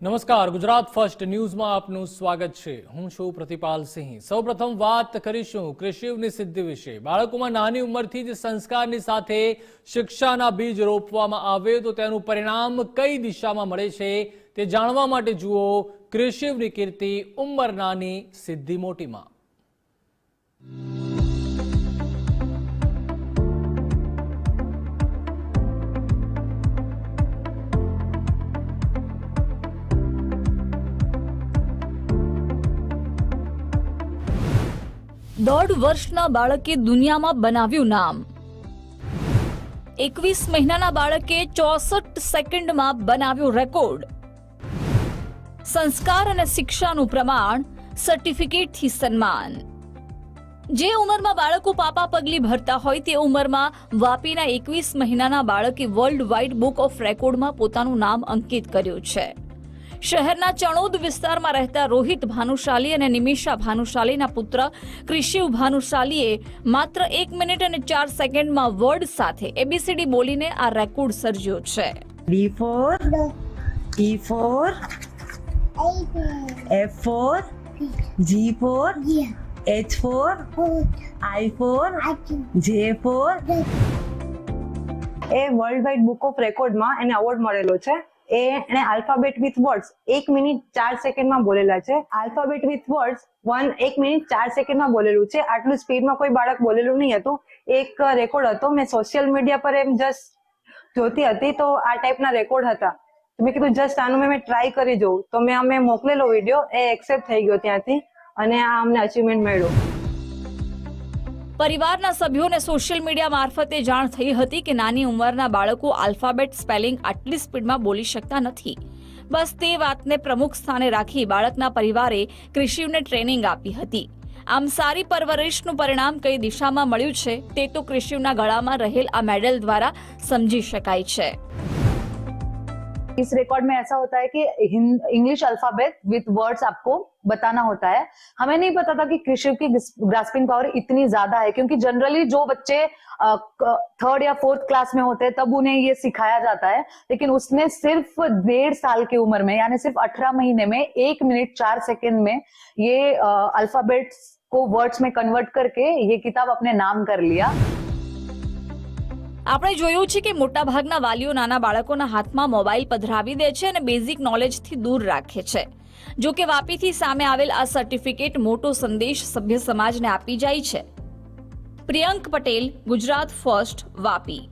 નમસ્કાર, ગુજરાત ફર્સ્ટ ન્યૂઝમાં આપનું સ્વાગત છે. હું છું પ્રતિપાલ સિંહ. સૌપ્રથમ વાત કરીશું કૃષિની સિદ્ધિ વિશે. બાળકોમાં નાની ઉંમરથી જ સંસ્કારની સાથે શિક્ષાના બીજ રોપવામાં આવે તો તેનું પરિણામ કઈ દિશામાં મળે છે તે જાણવા માટે જુઓ કૃષિવની કીર્તિ ઉંમર નાની સિદ્ધિ મોટીમાં. દોઢ વર્ષના બાળકે દુનિયામાં બનાવ્યું નામ. એકવીસ મહિનાના બાળકે ચોસઠ સેકન્ડમાં બનાવ્યો રેકોર્ડ. સંસ્કાર અને શિક્ષાનું પ્રમાણ, સર્ટિફિકેટથી સન્માન. જે ઉંમરમાં બાળકો પાપા પગલી ભરતા હોય તે ઉંમરમાં વાપીના એકવીસ મહિનાના બાળકે વર્લ્ડ વાઇડ બુક ઓફ રેકોર્ડમાં પોતાનું નામ અંકિત કર્યું છે. શહેરના ચણોદ વિસ્તારમાં રહેતા રોહિત ભાનુશાલી અને નિમિષા ભાનુશાલીના પુત્ર ક્રિશિવ ભાનુશાલીએ માત્ર એક મિનિટ અને ચાર સેકન્ડમાં વર્ડ સાથે એબીસીડી બોલીને આ રેકોર્ડ સર્જ્યો છે. D for E for F for G for H for I for J for A world wide book of રેકોર્ડમાં એને અવોર્ડ મળેલો છે. એ એણે આલ્ફાબેટ વિથ વર્ડ્સ એક મિનિટ ચાર સેકન્ડમાં બોલેલા છે. આલ્ફાબેટ વિથ વર્ડ્સ વન એક મિનિટ ચાર સેકન્ડમાં બોલેલું છે. આટલું સ્પીડમાં કોઈ બાળક બોલેલું નહીં હતું. એક રેકોર્ડ હતો. મેં સોશિયલ મીડિયા પર એમ જસ્ટ જોતી હતી તો આ ટાઈપના રેકોર્ડ હતા. મેં કીધું, જસ્ટ આનું મેં ટ્રાય કરી જોઉં. તો મેં અમે મોકલેલો વીડિયો એ એક્સેપ્ટ થઈ ગયો ત્યાંથી અને આ અમને અચીવમેન્ટ મળ્યું. પરિવારના સભ્યોને સોશિયલ મીડિયા મારફતે જાણ થઈ હતી કે નાની ઉંમરના બાળકો આલ્ફાબેટ સ્પેલિંગ આટલી સ્પીડમાં બોલી શકતા નથી. બસ તે વાતને પ્રમુખ સ્થાને રાખી બાળકના પરિવારે કૃષિવને ટ્રેનિંગ આપી હતી. આમ સારી પરવરિશનું પરિણામ કઈ દિશામાં મળ્યું છે તે તો કૃષિવના ગળામાં રહેલ આ મેડલ દ્વારા સમજી શકાય છે. इस रिकॉर्ड में ऐसा होता है कि इंग्लिश अल्फ़ाबेट विथ वर्ड्स आपको बताना होता है। हमें नहीं पता था कि कृषि की ग्रास्पिंग पावर इतनी ज़्यादा है, क्योंकि जनरली जो बच्चे थर्ड या फोर्थ क्लास में होते हैं, तब उन्हें ये सिखाया जाता है। लेकिन उसने सिर्फ़ डेढ़ साल की उम्र में, यानी सिर्फ़ अठारह महीने में, एक मिनट चार सेकेंड में ये अल्फाबेट्स को वर्ड्स में कन्वर्ट करके ये किताब अपने नाम कर लिया। આપણે જોયું છે કે મોટાભાગના વાલીઓ નાના બાળકોના હાથમાં મોબાઈલ પધરાવી દે છે અને બેઝિક નોલેજથી દૂર રાખે છે. જો કે વાપીથી સામે આવેલ આ સર્ટિફિકેટ મોટો સંદેશ સભ્ય સમાજને આપી જાય છે. પ્રિયંક પટેલ, ગુજરાત ફર્સ્ટ વાપી.